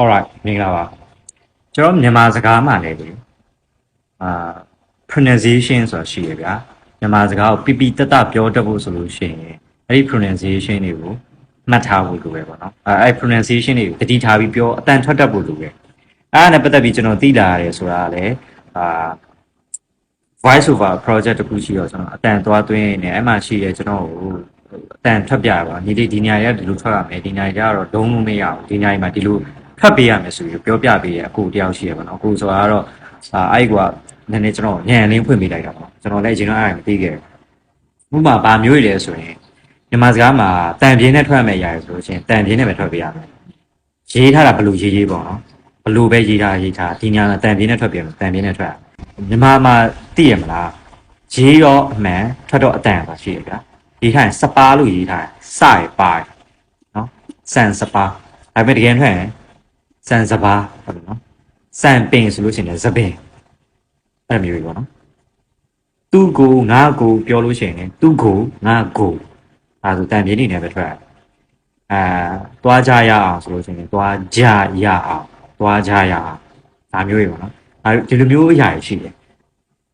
alright မင်္ဂလာပါကျွန်တော်မြန်မာစကားမှာလည်းလေအာ pronunciation ဆိုတာရှိရဗျာမြန်မာစကားကိုပြပြတတ်တတ်ပြောတတ်ဖို့ဆိုလို့ရှိရင်အဲ့ဒီ pronunciation တွေကိုမှတ်ထားဖို့လိုပဲပေါ့နော်အဲအဲ့ pronunciation တွေကိုတတိထားပြီးပြောအတန်ထွက်တတ်ဖို့လိုပဲအဲ့ဒါနဲ့ပတ်သက်ပြီးကျွန်တော်သိလာရတယ်ဆိုတာကလည်းအာ voice over project တခုရှိတော့ကျွန်တော်အတန်သွားသွင်းနေအဲ့မှာရှိရဲကျွန်တော်ကိုအတန်ထွက်ပြပါညီလေးဒီညာရဒီလိုထွက်ရမယ်ဒီညာရကတော့ဒုံးလို့မရဘူးဒီညာရမှာဒီလို ဖတ်ပေးရမယ်ဆိုပြီးပြောပြပေးရအကူတယောက်ရှိရပါတော့အကူဆိုတာကတော့အာအဲ့ကွာနည်းနည်းကျွန်တော်ညံလင်းဖွင့်ပေးလိုက်တာပေါ့ကျွန်တော်လည်းအရင်ကအဲ့ဒါမသိခဲ့ဘူးဥပမာဗာမျိုးရည်လဲဆိုရင်မြန်မာစကားမှာတန်ပြင်းနဲ့ထွက်ရမယ်ရတယ်ဆိုလို့ရှိရင်တန်ပြင်းနဲ့ပဲထွက်ပေးရမယ်ရေးထားတာဘလို့ရေးရေးပေါ့နော်ဘလို့ပဲရေးထားရေးထားဒီညာကတန်ပြင်းနဲ့ထွက်ပေးရမယ်တန်ပြင်းနဲ့ထွက်ရမြန်မာမှာသိရမလားရေးရောအမှန်ထွက်တော့အတန်ပါရှိရဗျာရေးထားရင်စပါးလို့ရေးထားရင်စရပါရနော်စံစပါးဒါပေမဲ့တကယ်ထွက်ရင် စံစပါးဟုတ်တယ်နော်စံပင်ဆိုလို့ရှိရင်လည်းစပင်အဲ့လိုမျိုးပဲပေါ့နော်သူ့ကိုငါ့ကိုပြောလို့ရှိရင်လည်းသူ့ကိုငါ့ကိုအဲဒါဆိုတန်ပြင်းနေနဲ့ပဲထွက်ရတယ်အာတွားကြရအောင်ဆိုလို့ရှိရင်တွားကြရအောင်တွားကြရအောင်ဒါမျိုးတွေပေါ့နော်အဲဒီလိုမျိုးအရာတွေရှိတယ်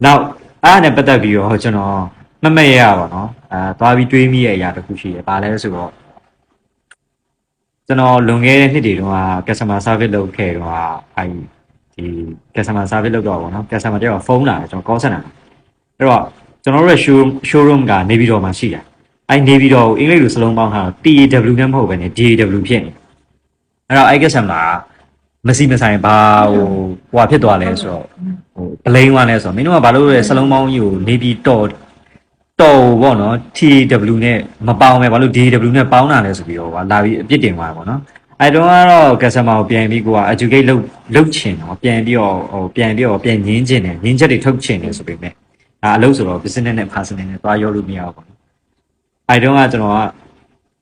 နောက်အားနဲ့ပတ်သက်ပြီးတော့ကျွန်တော်မမက်ရရပါတော့အဲသွားပြီးတွေးမိရဲ့အရာတစ်ခုရှိတယ်။ဘာလဲဆိုတော့ ကျွန်တော်လွန်ခဲ့တဲ့နှစ်တွေတုန်းက customer service လုပ်ခဲ့တော့အဲဒီ customer service လုပ်တော့ဗောနော် customer တယောက်ဖုန်းလာတယ်ကျွန်တော် call center အဲ့တော့ကျွန်တော်တို့ရဲ့ show showroom ကနေပြည်တော်မှာရှိတယ်။အဲနေပြည်တော်ကိုအင်္ဂလိပ်လိုစလုံးပေါင်းထားတော့ TAW နဲ့မဟုတ်ဘဲね DAW ဖြစ်နေ။အဲ့တော့အဲ customer မစီမဆိုင်ဘာဟိုဟိုဟာဖြစ်သွားလဲဆိုတော့ဟိုဘလိန်သွားလဲဆိုတော့မင်းတို့ကဘာလို့လဲစလုံးပေါင်းကြီးကိုနေပြီးတော့ တော်ပေါ့နော် TW နဲ့မပေါင်းပဲဘာလို့ DW နဲ့ပေါင်းတာလဲဆိုပြီးတော့ဟာလာပြီးအပြစ်တင်သွားတယ်ပေါ့နော်အဲတုန်းကတော့ customer ကိုပြန်ပြီးကိုက educate လုပ်လုပ်ချင်တော့ပြန်ပြီးတော့ဟိုပြန်ပြီးတော့ပြန်ညင်းချင်တယ်ညင်းချက်တွေထုတ်ချင်တယ်ဆိုပေမဲ့အဲအလုပ်ဆိုတော့ business နဲ့ personal နဲ့သွားရောလို့မရဘူးပေါ့နော်အဲတုန်းကကျွန်တော်က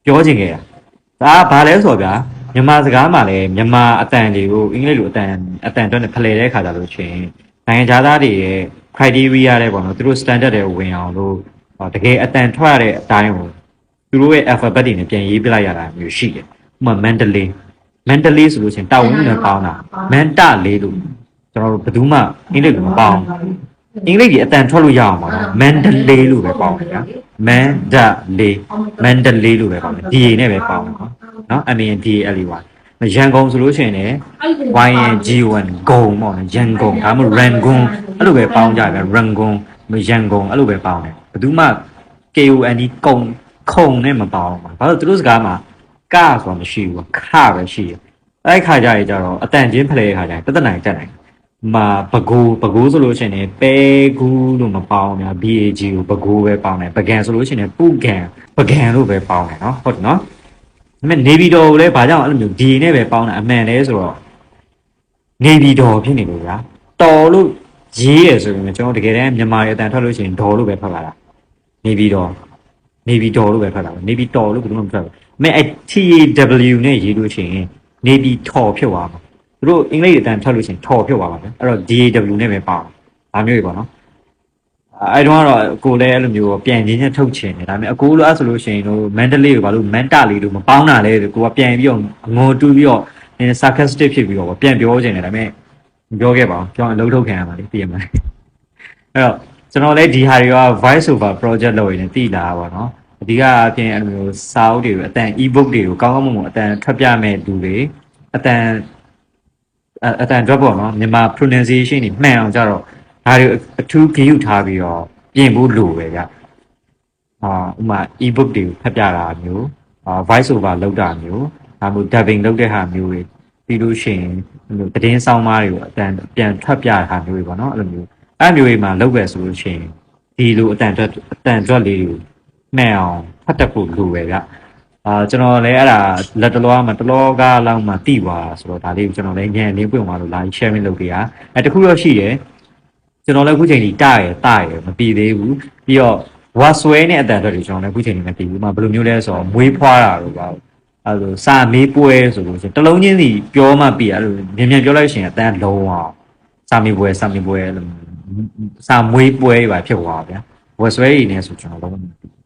ပြောချင်ခဲ့တာဒါကဘာလဲဆိုတော့ဗျာမြန်မာစကားမှာလည်းမြန်မာအတန်တွေကိုအင်္ဂလိပ်လိုအတန်အတန်အတွက်နဲ့ဖလှယ်တဲ့ခါကြလို့ရှိရင်နိုင်ငံခြားသားတွေရဲ့ criteria တဲ့ပေါ့နော်သူတို့ standard တွေဝင်အောင်လို့ဟော တကယ်အတန်ထွက်ရတဲ့အတိုင်းကိုသူတို့ရဲ့ alphabet တွေနဲ့ပြန်ရေးပြလိုက်ရတာမျိုးရှိတယ်ဥပမာ mentally mentally ဆိုလို့ရှိရင်တာဝန်နဲ့ပေါင်းတာ mental လေးလို့ကျွန်တော်တို့ဘယ်သူမှအင်္ဂလိပ်လိုမပေါင်းအင်္ဂလိပ်ကြီးအတန်ထွက်လို့ရအောင်ပါနော် mentally လို့ပဲပေါင်းတယ်ဗျာ mandally mentally လို့ပဲပေါင်းတယ် DA နဲ့ပဲပေါင်းတယ်နော်နော် M A N D A L E Y ရန်ကုန်ဆိုလို့ရှိရင်လည်း Y N G O N ဂုံပေါ့နော်ရန်ကုန်ဒါမှမဟုတ်ရန်ကုန်အဲ့လိုပဲပေါင်းကြတယ်ရန်ကုန်ရန်ကုန်အဲ့လိုပဲပေါင်းတယ် ဘယ်သူမှ KOND ကုံခုံနဲ့မပေါအောင်ပါဘာလို့သူတို့စကားမှာကဆိုတာမရှိဘူးခပဲရှိတယ်အဲ့ခါကြရကြတော့အတန်ချင်းဖလဲခါကြရင်ပြဿနာတက်နိုင်မာဘကိုဘကိုဆိုလို့ရှိရင်ပဲကူလို့မပေါအောင်များ BAG ကိုဘကိုပဲပေါအောင်တယ်ပကံဆိုလို့ရှိရင်ပုကံပကံလို့ပဲပေါအောင်တယ်နော်ဟုတ်တယ်နော်ဒါပေမဲ့နေပြည်တော်ကိုလည်းဘာကြောင့်အဲ့လိုမျိုး D နဲ့ပဲပေါအောင်တာအမှန်လဲဆိုတော့နေပြည်တော်ဖြစ်နေလို့ဗျာတော်လို့ ရေးရဆိုရင်ကျွန်တော်တကယ်တမ်းမြန်မာရဲ့အတန်ထွက်လို့ရှိရင်ဒေါ်လို့ပဲဖတ်လာတာနေပြည်တော်နေပြည်တော်လို့ပဲဖတ်လာတာနေပြည်တော်လို့ဘယ်လိုမှမဖတ်ဘူးအမေအဲ့ TAW နဲ့ရေးလို့ရှိရင်နေပြည်တော်ဖြစ်သွားမှာသူတို့အင်္ဂလိပ်အတန်ထွက်လို့ရှိရင်ထော်ဖြစ်သွားပါဗျာအဲ့တော့ DAW နဲ့ပဲပေါင်းဒါမျိုးတွေပေါ့နော်အဲတော့ကတော့ကိုလည်းအဲ့လိုမျိုးပြန်ချင်းချင်းထုတ်ချင်တယ်ဒါပေမဲ့အကိုလိုအဲ့ဆိုလို့ရှိရင်တို့ mentally ကိုဘာလို့ mental လေးလို့မပေါင်းတာလဲကိုကပြန်ပြီးတော့ငိုတူးပြီးတော့နည်း sarcastic ဖြစ်ပြီးတော့ပြန်ပြောချင်တယ်ဒါပေမဲ့မ ပြောခဲ့ပါဘူးပြောရင်အလုပ်ထုတ်ခံရမှာလေသိရမှာလေအဲ့တော့ကျွန်တော်လည်းဒီဟာတွေက voice over project လုပ်ရင်တည်လာပါတော့အဓိကအပြင်အဲ့လိုမျိုးစာအုပ်တွေကိုအတန် ebook တွေကိုကောင်းကောင်းမွန်မွန်အတန်ထွက်ပြမဲ့လူတွေအတန်အတန် drop ပေါ့နော်မြန်မာ pronunciation တွေမှန်အောင်ကြတော့ဒါတွေအထူးဂရုထားပြီးတော့ပြင်ဖို့လိုပဲဗျအာဥမာ ebook တွေကိုဖတ်ပြတာမျိုးအာ voice over လုပ်တာမျိုးဒါမျိုး dubbing လုပ်တဲ့ဟာမျိုးတွေ ပြီးလို့ရှိရင်အဲ့လိုသတင်းဆောင်မားတွေကိုအတန်ပြန်ထွက်ပြတာမျိုးတွေပေါ့နော်အဲ့လိုမျိုးအဲ့မျိုးတွေမှာလုပ်ပဲဆိုလို့ရှိရင်ဒီလိုအတန်အတွက်အတန်အတွက်လေးတွေကိုမှန်အောင်ဖတ်တတ်ဖို့လိုပဲဗျအာကျွန်တော်လည်းအဲ့ဒါလက်တလောမှာတလောကလောက်မှတိသွားဆိုတော့ဒါလေးကိုကျွန်တော်လည်းညံနေပွင့်သွားလို့လာ sharing လုပ်ပေးရအဲတခုတော့ရှိတယ်ကျွန်တော်လည်းအခုချိန်ကြီးတရတရမပြီးသေးဘူးပြီးတော့ဝါဆွဲနဲ့အတန်အတွက်တွေကျွန်တော်လည်းအခုချိန်ကြီးမပြီးဘူး။ဥပမာဘယ်လိုမျိုးလဲဆိုတော့မွေးဖွားတာတော့ပါ အဲလိုစာမေးပွဲဆိုလို့ရှိရင်တလုံးချင်းစီပြောမှပြီးအဲ့လိုမြန်မြန်ပြောလိုက်ရှင်အတန်လုံးအောင်စာမေးပွဲစာမေးပွဲအဲ့လိုစာမွေးပွဲပါဖြစ်သွားပါဗျာ။ဝါဆွဲရည်နဲ့ဆိုကျွန်တော်လုံးဝမပြီး